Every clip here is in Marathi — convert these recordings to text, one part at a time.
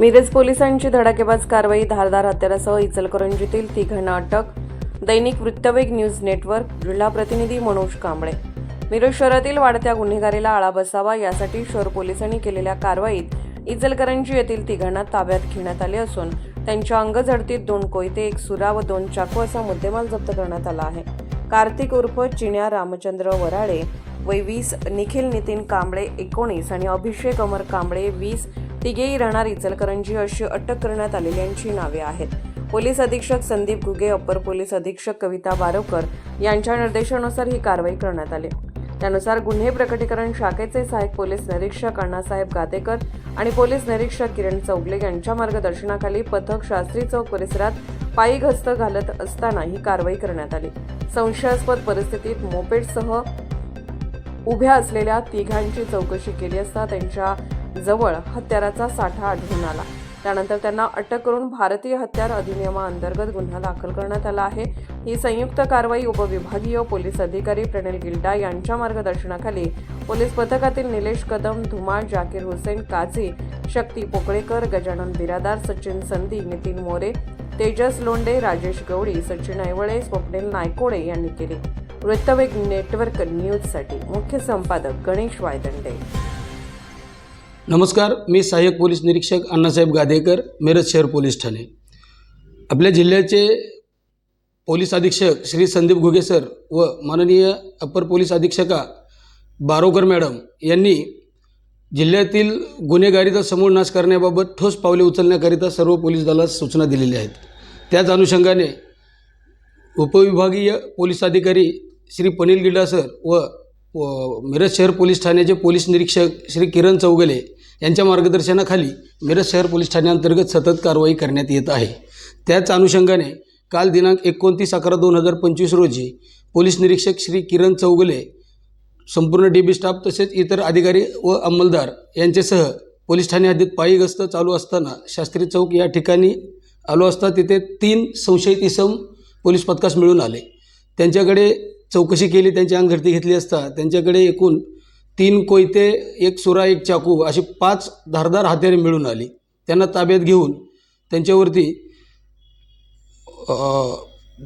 मिरज पोलिसांची धडाकेबाज कारवाई धारदार हत्यारासह इचलकरंजीतील तिघांना अटक दैनिक वृत्तवेग न्यूज नेटवर्क जिल्हा प्रतिनिधी मनोज कांबळे. मिरज शहरातील वाढत्या गुन्हेगारीला आळा बसावा यासाठी शहर पोलिसांनी केलेल्या कारवाईत इचलकरंजी येथील तिघांना ताब्यात घेण्यात आले असून त्यांच्या अंगझडतीत दोन कोयते एक सुरा व दोन चाकू असा मुद्देमाल जप्त करण्यात आला आहे. कार्तिक उर्फ चिण्या रामचंद्र वराळे वय वीस निखिल नितीन कांबळे एकोणीस आणि अभिषेक अमर कांबळे वीस तिघेही राहणार इचलकरंजी अशी अटक करण्यात आलेल्यांची नावे आहेत. पोलीस अधीक्षक संदीप घुगे अप्पर पोलीस अधीक्षक कविता बारवकर यांच्या निर्देशानुसार ही कारवाई करण्यात आली. त्यानुसार गुन्हे प्रकटीकरण शाखेचे सहाय्यक पोलीस निरीक्षक अण्णासाहेब गादेकर आणि पोलीस निरीक्षक किरण चौगले यांच्या मार्गदर्शनाखाली पथक शास्त्री चौक परिसरात पायी गस्त घालत असताना ही कारवाई करण्यात आली. संशयास्पद परिस्थितीत मोपेडसह उभ्या असलेल्या तिघांची चौकशी केली असता त्यांच्या जवळ हत्याराचा साठा आढळून आला. त्यानंतर त्यांना अटक करून भारतीय हत्यार अधिनियमाअंतर्गत गुन्हा दाखल करण्यात आला आहे. ही संयुक्त कारवाई उपविभागीय पोलीस अधिकारी प्रणिल गिल्डा यांच्या मार्गदर्शनाखाली पोलीस पथकातील निलेश कदम धुमाळ जाकीर हुसेन काझी शक्ती पोकळेकर गजानन बिरादार सचिन संधी नितीन मोरे तेजस लोंडे राजेश गवळी सचिन ऐवळे स्वप्नील नायकोडे यांनी केली. वृत्तवेग नेटवर्क न्यूजसाठी मुख्य संपादक गणेश वायदंडे. नमस्कार मी सहाय्यक पोलीस निरीक्षक अण्णासाहेब गादेकर मिरज शहर पोलीस ठाणे. आपल्या जिल्ह्याचे पोलीस अधीक्षक श्री संदीप घुगे सर व माननीय अप्पर पोलीस अधीक्षका बारोकर मॅडम यांनी जिल्ह्यातील गुन्हेगारीचा समूळ नाश करण्याबाबत ठोस पावले उचलण्याकरिता सर्व पोलीस दलास सूचना दिलेल्या आहेत. त्याच अनुषंगाने उपविभागीय पोलीस अधिकारी श्री पनील गिल्डा सर व व मिरज शहर पोलीस ठाण्याचे पोलीस निरीक्षक श्री किरण चौगले यांच्या मार्गदर्शनाखाली मिरज शहर पोलीस ठाण्याअंतर्गत सतत कारवाई करण्यात येत आहे. त्याच अनुषंगाने काल दिनांक एकोणतीस अकरा दोन हजार पंचवीस रोजी पोलीस निरीक्षक श्री किरण चौगले संपूर्ण डी बी स्टाफ तसेच इतर अधिकारी व अंमलदार यांच्यासह पोलीस ठाणे हद्दीत पायी गस्त चालू असताना शास्त्री चौक या ठिकाणी आलो असता तिथे तीन संशयित इसम पोलीस पथकास मिळून आले. त्यांच्याकडे चौकशी केली त्यांची अंगझडती घेतली असता त्यांच्याकडे एकूण तीन कोयते एक सुरा एक चाकू अशी पाच धारदार हत्यारे मिळून आली. त्यांना ताब्यात घेऊन त्यांच्यावरती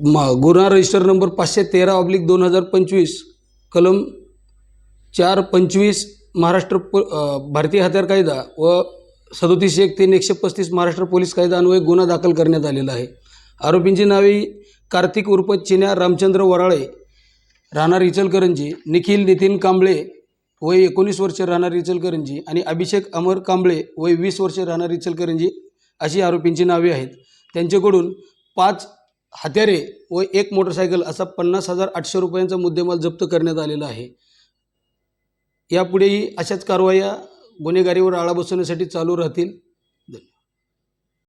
म गुन्हा रजिस्टर नंबर पाचशे तेरा ऑब्लिक दोन हजार पंचवीस कलम चार पंचवीस महाराष्ट्र प भारतीय हत्यार कायदा व सदोतीस एक तीन एकशे पस्तीस महाराष्ट्र पोलीस कायदा अन्वये गुन्हा दाखल करण्यात आलेला आहे. आरोपींची नावे कार्तिक उर्फ चिन्या रामचंद्र वराळे राहणार इचलकरंजी निखिल नितीन कांबळे वय एकोणीस वर्ष राहणार इचलकरंजी आणि अभिषेक अमर कांबळे वय वीस वर्ष राहणार इचलकरंजी अशी आरोपींची नावे आहेत. त्यांच्याकडून पाच हत्यारे व एक मोटरसायकल असा पन्नास हजार आठशे रुपयांचा मुद्देमाल जप्त करण्यात आलेला आहे. यापुढेही अशाच कारवाया गुन्हेगारीवर आळा बसवण्यासाठी चालू राहतील.